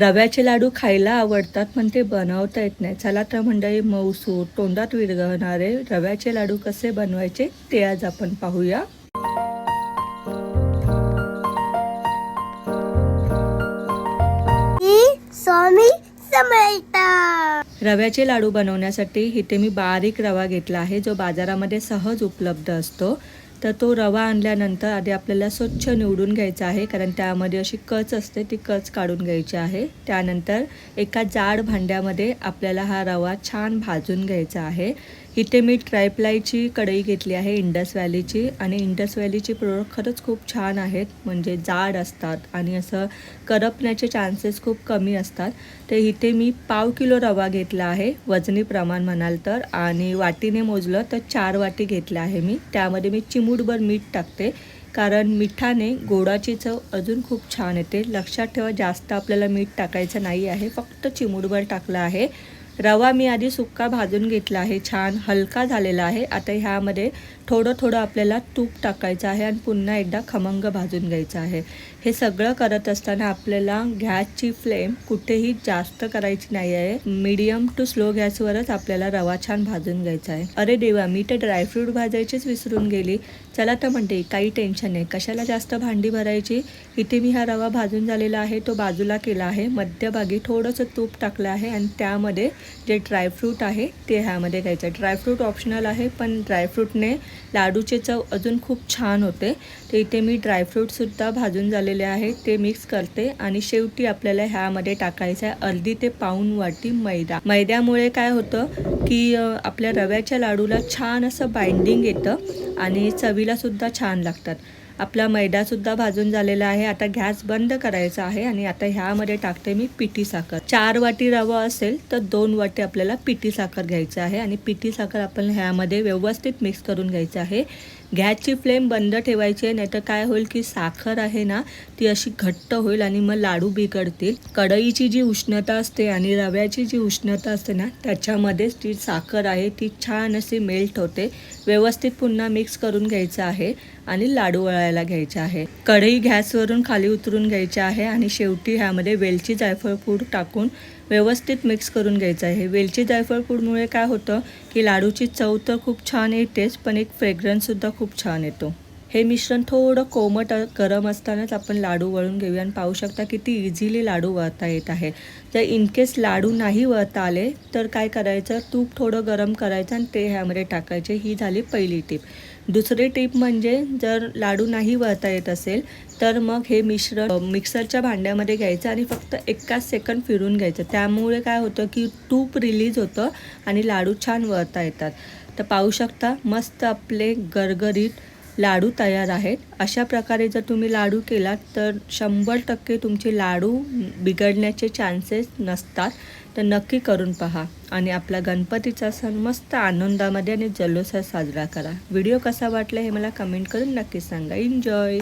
रव्याचे लाडू खायला आवडतात पण ते बनवता येत नाही. चला तर मंडळी मऊसूर तोंडात विरघळणारे रव्याचे लाडू कसे बनवायचे ते आज आपण पाहूया. स्वामी रव्याचे लाडू बनवण्यासाठी इथे मी बारीक रवा घेतला आहे जो बाजारामध्ये सहज उपलब्ध असतो. तर तो रवा आणल्यानंतर आधी आपल्याला स्वच्छ निवडून घ्यायचा आहे कारण त्यामध्ये अशी कच असते ती कच काढून घ्यायची आहे. त्यानंतर एका जाड भांड्यामध्ये आपल्याला हा रवा छान भाजून घ्यायचा आहे. इथे मी ट्रायप्लायची कढई घेतली आहे इंडस व्हॅलीची. आणि इंडस व्हॅलीचे प्रोडक्ट खरंच खूप छान आहेत. म्हणजे जाड असतात आणि असं करपण्याचे चान्सेस खूप कमी असतात. तर इथे मी पाव किलो रवा घेतला आहे वजनी प्रमाण म्हणाल तर. आणि वाटीने मोजलं तर चार वाटी घेतल्या आहे मी. त्यामध्ये मी चिमूटभर मीठ टाकते. कारण मिठाने गोडाची चव अजून खूप छान येते. लक्षात ठेवा जास्त आपल्याला मीठ टाकायचं नाही आहे. फक्त चिमूटभर टाकलं आहे. रवा मी आधी सुक्का भाजून घेतला आहे छान हलका झालेला आहे. आता ह्यामध्ये थोडं थोडं आपल्याला तूप टाकायचं आहे आणि पुन्हा एकदा खमंग भाजून घ्यायचं आहे. हे सगळं करत असताना आपल्याला गॅसची फ्लेम कुठेही जास्त करायची नाही आहे. मीडियम टू स्लो गॅसवरच आपल्याला रवा छान भाजून घ्यायचा आहे. अरे देवा मी तर ड्रायफ्रूट भाजायचीच विसरून गेली. चला तर म्हणते काही टेन्शन नाही. कशाला जास्त भांडी भरायची? इथे मी हा रवा भाजून झालेला आहे तो बाजूला केला आहे. मध्यभागी थोडंसं तूप टाकलं आहे आणि त्यामध्ये जे ड्रायफ्रूट आहे ते ह्यामध्ये घ्यायचं ड्रायफ्रूट ऑप्शनल आहे पण ड्रायफ्रूटने लाडूचे चव अजून खूप छान होते. तर इथे मी ड्रायफ्रूटसुद्धा भाजून झालेले आहे ते मिक्स करते आणि शेवटी आपल्याला ह्यामध्ये टाकायचं आहे अर्धी ते पाऊन वाटी मैदा. मैद्यामुळे काय होतं की आपल्या रव्याच्या लाडूला छान असं बाइंडिंग येतं आणि चवीलासुद्धा छान लागतात. आपला मैदासुद्धा भाजून झालेला आहे. आता गॅस बंद करायचा आहे आणि आता ह्यामध्ये टाकते मी पिठी साखर. चार वाटी रवा असेल तर दोन वाटी आपल्याला पिठी साखर घ्यायचं आहे आणि पिठी साखर आपण ह्यामध्ये व्यवस्थित मिक्स करून घ्यायचं आहे. गॅसची फ्लेम बंद ठेवायची आहे नाहीतर काय होईल की साखर आहे ना ती अशी घट्ट होईल आणि मग लाडू बिघडतील. कढईची जी उष्णता असते आणि रव्याची जी उष्णता असते ना त्याच्यामध्येच ती साखर आहे ती छान अशी मेल्ट होते. व्यवस्थित पुन्हा मिक्स करून घ्यायचं आहे आणि लाडू वळायला घ्यायचे आहे. कढई गॅसवरून खाली उतरून घ्यायची आहे आणि शेवटी ह्यामध्ये वेलची जायफळ पूड टाकून व्यवस्थित मिक्स करून घ्यायचं आहे. वेलची जायफळ पूडमुळे काय होतं की लाडूची चव तर खूप छान येतेच पण एक फ्रेग्रन्ससुद्धा खूप छान येतो. हे मिश्रण थोडं कोमट गरम असतानाच आपण लाडू वळून घेऊया आणि पाहू शकता किती इझिली लाडू वळता येत आहे. जर इनकेस लाडू नाही वळता आले तर काय करायचं? तूप थोडं गरम करायचं आणि ते ह्यामध्ये टाकायचे. ही झाली पहिली टीप दुसरी टीप म्हणजे जर लाडू नाही वळता येत असेल तर मग हे मिश्रण मिक्सरच्या भांड्यामध्ये घ्यायचं आणि फक्त एकाच सेकंद फिरून घ्यायचं. त्यामुळे काय होतं की तूप रिलीज होतं आणि लाडू छान वळता येतात. तर पाहू शकता मस्त आपले गरगरीत लाडू तयार आहेत. अशा प्रकारे जर तुम्ही लाडू केलात तर शंभर टक्के तुमचे लाडू बिघडण्याचे चान्सेस नसतात. तर नक्की करून पहा. आणि आपला गणपतीचा सण मस्त आनंदामध्ये आणि जल्लोषात साजरा करा. व्हिडिओ कसा वाटला हे मला कमेंट करून नक्की सांगा. एन्जॉय